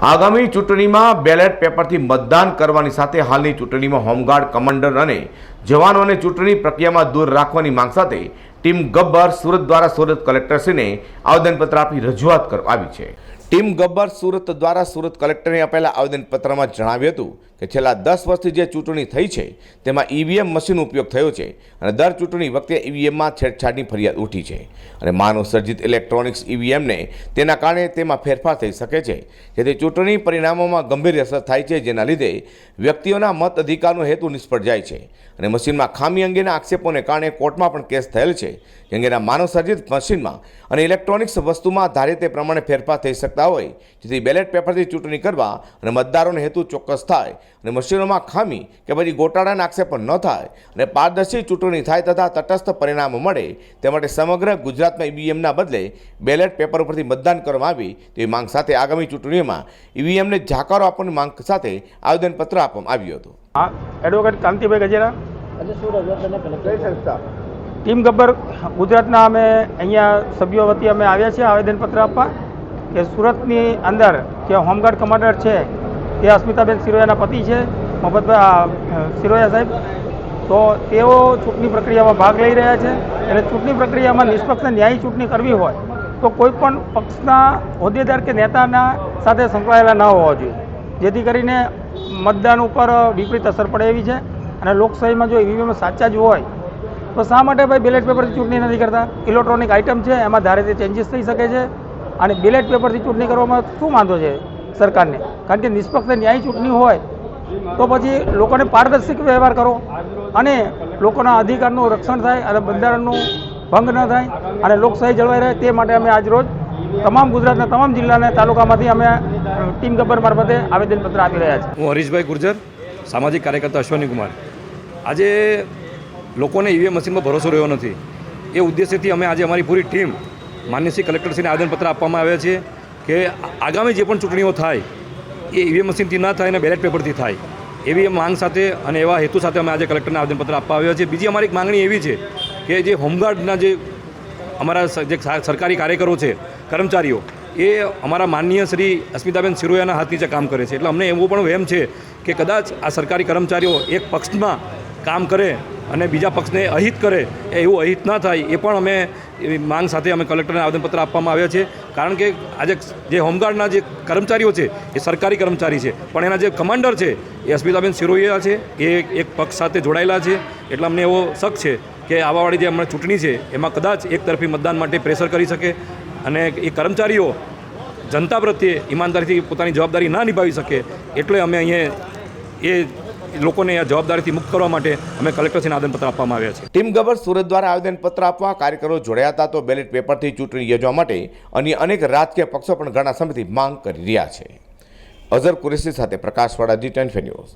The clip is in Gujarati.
આગામી ચૂંટણીમાં બેલેટ પેપરથી મતદાન કરવાની સાથે હાલની ચૂંટણીમાં હોમગાર્ડ કમાન્ડર અને જવાનોને ચૂંટણી પ્રક્રિયામાં દૂર રાખવાની માંગ સાથે ટીમ ગબ્બર સુરત દ્વારા સુરત કલેક્ટરશ્રીને આવેદનપત્ર આપી રજૂઆત કરવામાં આવી છે. ટીમ ગબ્બર સુરત દ્વારા સુરત કલેક્ટરને આપેલા આવેદનપત્રમાં જણાવ્યું હતું કે છેલ્લા દસ વર્ષથી જે ચૂંટણી થઈ છે, તેમાં ઈવીએમ મશીનનો ઉપયોગ થયો છે અને દર ચૂંટણી વખતે ઈવીએમમાં છેડછાડની ફરિયાદ ઉઠી છે અને માનવ સર્જિત ઇલેક્ટ્રોનિક્સ ઈવીએમને તેના કારણે તેમાં ફેરફાર થઈ શકે છે. જેથી ચૂંટણી પરિણામોમાં ગંભીર અસર થાય છે, જેના લીધે વ્યક્તિઓના મત અધિકારનો હેતુ નિષ્ફળ જાય છે અને મશીનમાં ખામી અંગેના આક્ષેપોને કારણે કોર્ટમાં પણ કેસ થયેલ છે. જે અંગેના માનવ સર્જિત મશીનમાં અને ઇલેક્ટ્રોનિક્સ વસ્તુમાં ધારે તે પ્રમાણે ફેરફાર થઈ શકતા હોય જેથી બેલેટ પેપરથી ચૂંટણી કરવા અને મતદારોનો હેતુ ચોક્કસ થાય અને મશીનોમાં ખામી કે પછી ગોટાળાના આક્ષેપ ન થાય અને પારદર્શી ચૂંટણી થાય તથા તટસ્થ પરિણામો મળે તે માટે સમગ્ર ગુજરાતમાં ઈવીએમના બદલે બેલેટ પેપર ઉપરથી મતદાન કરવામાં આવી તેવી માંગ સાથે આગામી ચૂંટણીઓમાં ઈવીએમને જાકારો આપવાની માંગ સાથે આવેદનપત્ર આપવામાં આવ્યું હતું. હા એડવોકેટ કાંતિભાઈ ગજેરા? અને શું રજૂઆત તમે કલેક્ટર ટીમ ગબ્બર, ગુજરાતના અમે અહીંયા સભ્યો વતી અમે આવ્યા છીએ આવેદનપત્ર આપવા કે સુરતની અંદર જે હોમગાર્ડ કમાન્ડર છે તે અસ્મિતાબેન સિરોયાના પતિ છે, મોહમ્મદભાઈ સિરોયા સાહેબ. તો તેઓ ચૂંટણી પ્રક્રિયામાં ભાગ લઈ રહ્યા છે એટલે ચૂંટણી પ્રક્રિયામાં નિષ્પક્ષ ન્યાયી ચૂંટણી કરવી હોય તો કોઈ પણ પક્ષના હોદ્દેદાર કે નેતાના સાથે સંકળાયેલા ન હોવા જોઈએ. જેથી કરીને મતદાન ઉપર વિપરીત અસર પડે એવી છે અને લોકશાહીમાં જો ઈવીએમ સાચા જ હોય તો શા માટે ભાઈ બેલેટ પેપરથી ચૂંટણી નથી કરતા? ઇલેક્ટ્રોનિક આઇટમ છે, એમાં ધારે તે ચેન્જીસ થઈ શકે છે. અને બેલેટ પેપરથી ચૂંટણી કરવામાં શું વાંધો છે સરકારને? કારણ કે નિષ્પક્ષ ન્યાય ચૂંટણી હોય, તો પછી લોકોને પારદર્શક વ્યવહાર કરો. અને લોકોના અધિકારનું રક્ષણ થાય અને બંધારણનું ભંગ ન થાય અને લોકશાહી જળવાઈ રહે તે માટે અમે આજ રોજ તમામ ગુજરાતના તમામ જિલ્લાના તાલુકામાંથી અમે ટીમ ગબ્બર મારફતે આવેદનપત્ર આપી રહ્યા છીએ. હું હરીશભાઈ ગુર્જર, સામાજિક કાર્યકર્તા અશ્વની કુમાર આજે લોકોને ઈવીએમ મશીનમાં ભરોસો રહ્યો નથી. એ ઉદ્દેશ્યથી અમે આજે અમારી પૂરી ટીમ શ્રી કલેક્ટરશ્રીને આવેદનપત્ર આપવામાં આવ્યા છે કે આગામી જે પણ ચૂંટણીઓ થાય, એ ઈવીએમ મશીનથી ના થાય અને બેલેટ પેપરથી થાય. એવી માંગ સાથે અને એવા હેતુ સાથે અમે આજે કલેક્ટરને આવેદનપત્ર આપવા આવ્યા છે બીજી અમારી એક માંગણી એવી છે કે જે હોમગાર્ડના જે અમારા જે સરકારી કાર્યકરો છે, કર્મચારીઓ, એ અમારા માનનીય શ્રી અસ્મિતાબેન સિરોયાના હાથ નીચે કામ કરે છે. એટલે અમને એવો પણ વહેમ છે કે કદાચ આ સરકારી કર્મચારીઓ એક પક્ષમાં કામ કરે અને બીજા પક્ષને અહિત કરે એવું અહિત ના થાય, એ પણ અમે માંગ સાથે અમે કલેક્ટરને આવેદનપત્ર આપવામાં આવ્યા છે. કારણ કે આજે જે હોમગાર્ડના જે કર્મચારીઓ છે, એ સરકારી કર્મચારી છે, પણ એના જે કમાન્ડર છે, એ અસ્મિતાબેન સિરોહિયા છે, એ એક પક્ષ સાથે જોડાયેલા છે. એટલે અમને એવો શક છે કે આવાવાળી જે હમણાં ચૂંટણી છે, એમાં કદાચ એક તરફી મતદાન માટે પ્રેશર કરી શકે અને એ કર્મચારીઓ જનતા પ્રત્યે ઈમાનદારીથી પોતાની જવાબદારી ના નિભાવી શકે, એટલે અમે અહીંયા એ લોકોને આ જવાબદારીથી મુક્ત કરવા માટે અમે કલેક્ટરશ્રીને આવેદનપત્ર આપવામાં આવ્યા છે. ટીમ ગબર સુરત દ્વારા આવેદનપત્ર આપવા કાર્યકરો જોડાયા હતા તો બેલેટ પેપરથી ચૂંટણી યોજવા માટે અન્ય અનેક રાજકીય પક્ષો પણ ઘણા સમયથી માંગ કરી રહ્યા છે. અઝર કુરેશી સાથે પ્રકાશવાળા જી ટેન ન્યૂઝ.